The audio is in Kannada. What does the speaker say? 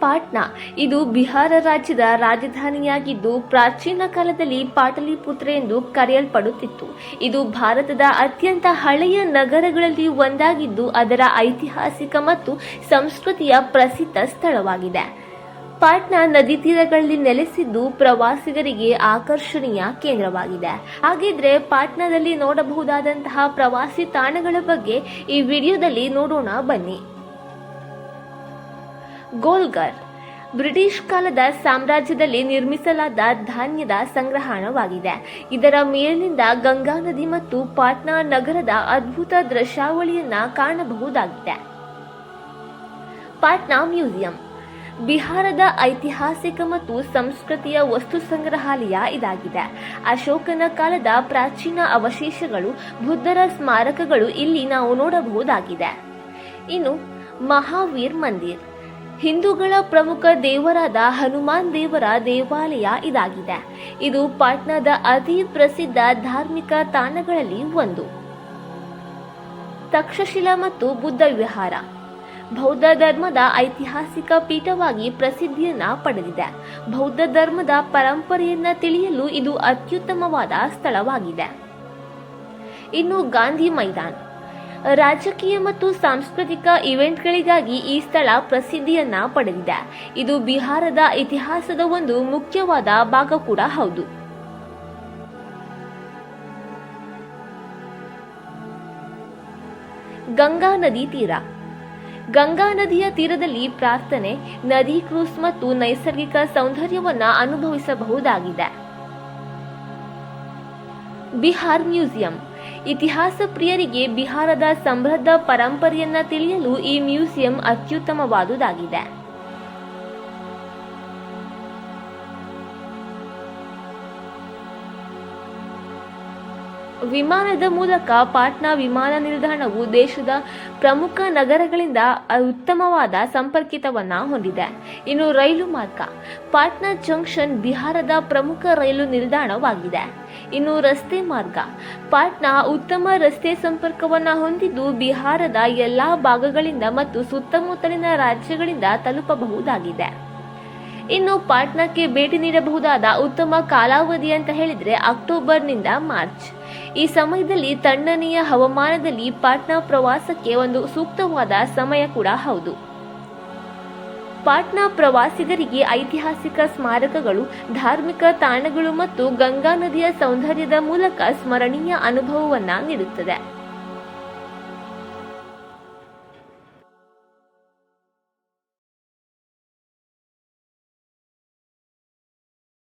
ಪಾಟ್ನಾ. ಇದು ಬಿಹಾರ ರಾಜ್ಯದ ರಾಜಧಾನಿಯಾಗಿದ್ದು ಪ್ರಾಚೀನ ಕಾಲದಲ್ಲಿ ಪಾಟಲಿಪುತ್ರ ಎಂದು ಕರೆಯಲ್ಪಡುತ್ತಿತ್ತು. ಇದು ಭಾರತದ ಅತ್ಯಂತ ಹಳೆಯ ನಗರಗಳಲ್ಲಿ ಒಂದಾಗಿದ್ದು ಅದರ ಐತಿಹಾಸಿಕ ಮತ್ತು ಸಂಸ್ಕೃತಿಯ ಪ್ರಸಿದ್ಧ ಸ್ಥಳವಾಗಿದೆ. ಪಾಟ್ನಾ ನದಿ ತೀರಗಳಲ್ಲಿ ನೆಲೆಸಿದ್ದು ಪ್ರವಾಸಿಗರಿಗೆ ಆಕರ್ಷಣೀಯ ಕೇಂದ್ರವಾಗಿದೆ. ಹಾಗಿದ್ರೆ ಪಾಟ್ನಾದಲ್ಲಿ ನೋಡಬಹುದಾದಂತಹ ಪ್ರವಾಸಿ ತಾಣಗಳ ಬಗ್ಗೆ ಈ ವಿಡಿಯೋದಲ್ಲಿ ನೋಡೋಣ ಬನ್ನಿ. ಗೋಲ್ಗರ್. ಬ್ರಿಟಿಷ್ ಕಾಲದ ಸಾಮ್ರಾಜ್ಯದಲ್ಲಿ ನಿರ್ಮಿಸಲಾದ ಧಾನ್ಯದ ಸಂಗ್ರಹಣವಾಗಿದೆ. ಇದರ ಮೇಲಿನಿಂದ ಗಂಗಾ ನದಿ ಮತ್ತು ಪಾಟ್ನಾ ನಗರದ ಅದ್ಭುತ ದೃಶ್ಯಾವಳಿಯನ್ನ ಕಾಣಬಹುದಾಗಿದೆ. ಪಾಟ್ನಾ ಮ್ಯೂಸಿಯಂ. ಬಿಹಾರದ ಐತಿಹಾಸಿಕ ಮತ್ತು ಸಂಸ್ಕೃತಿಯ ವಸ್ತು ಸಂಗ್ರಹಾಲಯ ಇದಾಗಿದೆ. ಅಶೋಕನ ಕಾಲದ ಪ್ರಾಚೀನ ಅವಶೇಷಗಳು, ಬುದ್ಧರ ಸ್ಮಾರಕಗಳು ಇಲ್ಲಿ ನಾವು ನೋಡಬಹುದಾಗಿದೆ. ಇನ್ನು ಮಹಾವೀರ್ ಮಂದಿರ್. ಹಿಂದೂಗಳ ಪ್ರಮುಖ ದೇವರಾದ ಹನುಮಾನ್ ದೇವರ ದೇವಾಲಯ ಇದಾಗಿದೆ. ಇದು ಪಾಟ್ನಾದ ಅತಿ ಪ್ರಸಿದ್ಧ ಧಾರ್ಮಿಕ ತಾಣಗಳಲ್ಲಿ ಒಂದು. ತಕ್ಷಶಿಲಾ ಮತ್ತು ಬುದ್ಧ ವಿಹಾರ. ಬೌದ್ಧ ಧರ್ಮದ ಐತಿಹಾಸಿಕ ಪೀಠವಾಗಿ ಪ್ರಸಿದ್ಧಿಯನ್ನ ಪಡೆದಿದೆ. ಬೌದ್ಧ ಧರ್ಮದ ಪರಂಪರೆಯನ್ನ ತಿಳಿಯಲು ಇದು ಅತ್ಯುತ್ತಮವಾದ ಸ್ಥಳವಾಗಿದೆ. ಇನ್ನು ಗಾಂಧಿ ಮೈದಾನ್. ರಾಜಕೀಯ ಮತ್ತು ಸಾಂಸ್ಕೃತಿಕ ಇವೆಂಟ್ಗಳಿಗಾಗಿ ಈ ಸ್ಥಳ ಪ್ರಸಿದ್ಧಿಯನ್ನ ಪಡೆದಿದೆ. ಇದು ಬಿಹಾರದ ಇತಿಹಾಸದ ಒಂದು ಮುಖ್ಯವಾದ ಭಾಗ ಕೂಡ ಹೌದು. ಗಂಗಾ ನದಿ ತೀರ. ಗಂಗಾ ನದಿಯ ತೀರದಲ್ಲಿ ಪ್ರಾರ್ಥನೆ, ನದಿ ಕ್ರೂಸ್ ಮತ್ತು ನೈಸರ್ಗಿಕ ಸೌಂದರ್ಯವನ್ನ ಅನುಭವಿಸಬಹುದಾಗಿದೆ. ಬಿಹಾರ್ ಮ್ಯೂಸಿಯಂ. ಇತಿಹಾಸ ಪ್ರಿಯರಿಗೆ ಬಿಹಾರದ ಸಮೃದ್ಧ ಪರಂಪರೆಯನ್ನ ತಿಳಿಯಲು ಈ ಮ್ಯೂಸಿಯಂ ಅತ್ಯುತ್ತಮವಾದುದಾಗಿದೆ. ವಿಮಾನದ ಮೂಲಕ ಪಾಟ್ನಾ ವಿಮಾನ ನಿಲ್ದಾಣವು ದೇಶದ ಪ್ರಮುಖ ನಗರಗಳಿಂದ ಉತ್ತಮವಾದ ಸಂಪರ್ಕಿತವನ್ನ ಹೊಂದಿದೆ. ಇನ್ನು ರೈಲು ಮಾರ್ಗ, ಪಾಟ್ನಾ ಜಂಕ್ಷನ್ ಬಿಹಾರದ ಪ್ರಮುಖ ರೈಲು ನಿಲ್ದಾಣವಾಗಿದೆ. ಇನ್ನು ರಸ್ತೆ ಮಾರ್ಗ. ಪಾಟ್ನಾ ಉತ್ತಮ ರಸ್ತೆ ಸಂಪರ್ಕವನ್ನು ಹೊಂದಿದ್ದು ಬಿಹಾರದ ಎಲ್ಲಾ ಭಾಗಗಳಿಂದ ಮತ್ತು ಸುತ್ತಮುತ್ತಲಿನ ರಾಜ್ಯಗಳಿಂದ ತಲುಪಬಹುದಾಗಿದೆ. ಇನ್ನು ಪಾಟ್ನಾಕ್ಕೆ ಭೇಟಿ ನೀಡಬಹುದಾದ ಉತ್ತಮ ಕಾಲಾವಧಿ ಅಂತ ಹೇಳಿದ್ರೆ ಅಕ್ಟೋಬರ್ನಿಂದ ಮಾರ್ಚ್. ಈ ಸಮಯದಲ್ಲಿ ತಣ್ಣನೆಯ ಹವಾಮಾನದಲ್ಲಿ ಪಾಟ್ನಾ ಪ್ರವಾಸಕ್ಕೆ ಒಂದು ಸೂಕ್ತವಾದ ಸಮಯ ಕೂಡ ಹೌದು. ಪಾಟ್ನಾ ಪ್ರವಾಸಿಗರಿಗೆ ಐತಿಹಾಸಿಕ ಸ್ಮಾರಕಗಳು ಧಾರ್ಮಿಕ ತಾಣಗಳು ಮತ್ತು ಗಂಗಾ ನದಿಯ ಸೌಂದರ್ಯದ ಮೂಲಕ ಸ್ಮರಣೀಯ ಅನುಭವವನ್ನು ನೀಡುತ್ತದೆ.